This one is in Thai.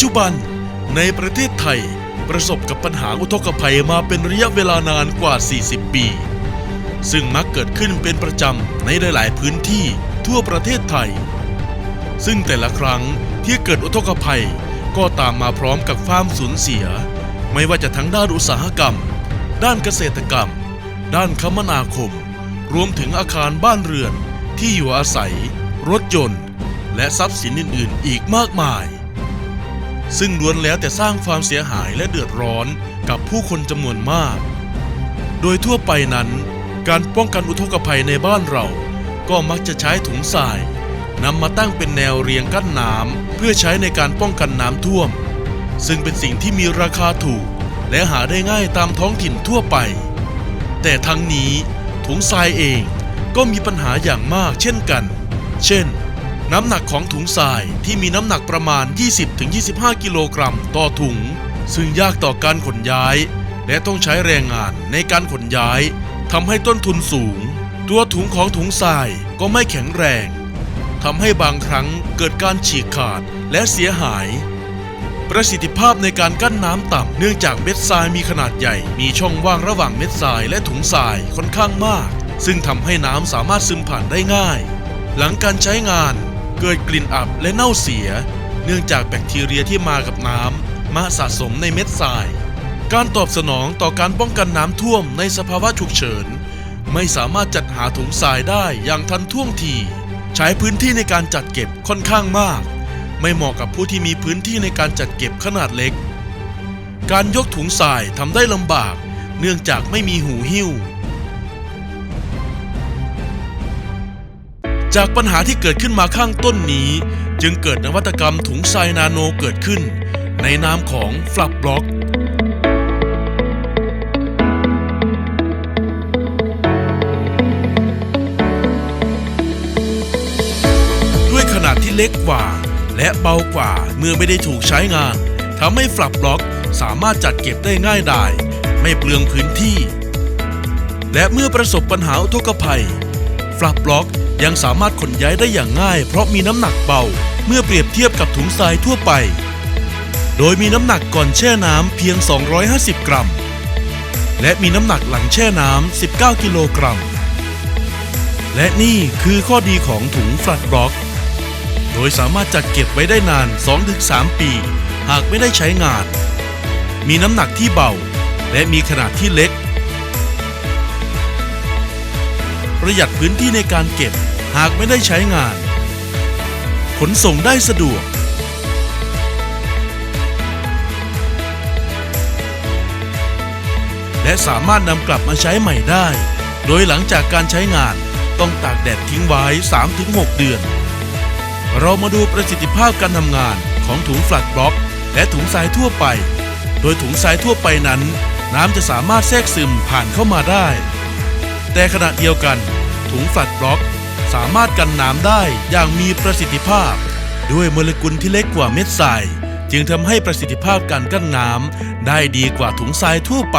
จุบัน ในประเทศไทยประสบกับปัญหาอุทกภัยมาเป็นระยะเวลานานกว่า 40 ปี ซึ่งมักเกิดขึ้นเป็นประจำในหลาย ๆ พื้นที่ทั่วประเทศไทย ซึ่งแต่ละครั้งที่เกิดอุทกภัยก็ตามมาพร้อมกับความสูญเสีย ไม่ว่าจะทั้งด้านอุตสาหกรรม ด้านเกษตรกรรม ด้านคมนาคม รวมถึงอาคารบ้านเรือนที่อยู่อาศัย รถยนต์ และทรัพย์สินอื่น ๆ อีกมากมาย ซึ่งล้วนแล้วแต่สร้างความเสียหายและเดือดร้อนกับผู้คนจำนวนมาก โดยทั่วไปนั้น การป้องกันอุทกภัยในบ้านเรา ก็มักจะใช้ถุงทรายนำมาตั้งเป็นแนวเรียงกั้นน้ำเพื่อใช้ในการป้องกันน้ำท่วม ซึ่งเป็นสิ่งที่มีราคาถูก และหาได้ง่ายตามท้องถิ่นทั่วไป แต่ทั้งนี้ถุงทรายเองก็มีปัญหาอย่างมากเช่นกัน เช่น น้ำหนักของถุงทรายที่มีน้ำหนักประมาณ 20-25 กิโลกรัมต่อถุง ซึ่งยากต่อการขนย้าย และต้องใช้แรงงานในการขนย้ายทำให้ต้นทุนสูง ตัวถุงของถุงทรายก็ไม่แข็งแรงทำให้บางครั้งเกิดการฉีกขาดและเสียหาย ประสิทธิภาพในการกั้นน้ำต่ำเนื่องจากเม็ดทรายมีขนาดใหญ่ มีช่องว่างระหว่างเม็ดทรายและถุงทรายค่อนข้างมาก ซึ่งทำให้น้ำสามารถซึมผ่านได้ง่าย หลังการใช้งาน เกิดกลิ่นอับและเน่าเสีย เนื่องจากแบคทีเรียที่มากับน้ำมาสะสมในเม็ดทราย การตอบสนองต่อการป้องกันน้ำท่วมในสภาวะฉุกเฉิน ไม่สามารถจัดหาถุงทรายได้อย่างทันท่วงที ใช้พื้นที่ในการจัดเก็บค่อนข้างมาก ไม่เหมาะกับผู้ที่มีพื้นที่ในการจัดเก็บขนาดเล็ก การยกถุงทรายทำได้ลำบาก เนื่องจากไม่มีหูหิ้ว จากปัญหาที่เกิดขึ้นมาข้างต้นนี้ จึงเกิดนวัตกรรมถุงทรายนาโนเกิดขึ้น ในนามของฟลับบล็อกด้วยขนาดที่เล็กกว่า และเบากว่าเมื่อไม่ได้ถูกใช้งานทำให้ฟลับบล็อกสามารถจัดเก็บได้ง่ายดายไม่เปลืองพื้นที่ และเมื่อประสบปัญหาอุทกภัยฟลับบล็อก ยังสามารถขนย้ายได้อย่างง่าย เพราะมีน้ำหนักเบา เมื่อเปรียบเทียบกับถุงทรายทั่วไป โดยมีน้ำหนักก่อนแช่น้ำเพียง 250 กรัม และมีน้ำหนักหลังแช่น้ำ 19 กิโลกรัม และนี่คือข้อดีของถุงฟลัดบล็อก โดยสามารถจัดเก็บไว้ได้นาน 2-3 ปี หากไม่ได้ใช้งาน มีน้ำหนักที่เบา และมีขนาดที่เล็กประหยัดพื้นที่ในการเก็บ หากไม่ได้ใช้งาน ขนส่งได้สะดวก และสามารถนำกลับมาใช้ใหม่ได้ โดยหลังจากการใช้งานต้องตากแดดทิ้งไว้ 3-6 เดือน เรามาดูประสิทธิภาพการทำงานของถุงฟลัดบล็อก และถุงทรายทั่วไป โดยถุงทรายทั่วไปนั้น น้ำจะสามารถแทรกซึมผ่านเข้ามาได้ แต่ขณะเดียวกันถุงฟลัดบล็อก สามารถกันน้ำได้อย่างมีประสิทธิภาพ ด้วยโมเลกุลที่เล็กกว่าเม็ดทราย จึงทำให้ประสิทธิภาพการกั้นน้ำได้ดีกว่าถุงทรายทั่วไป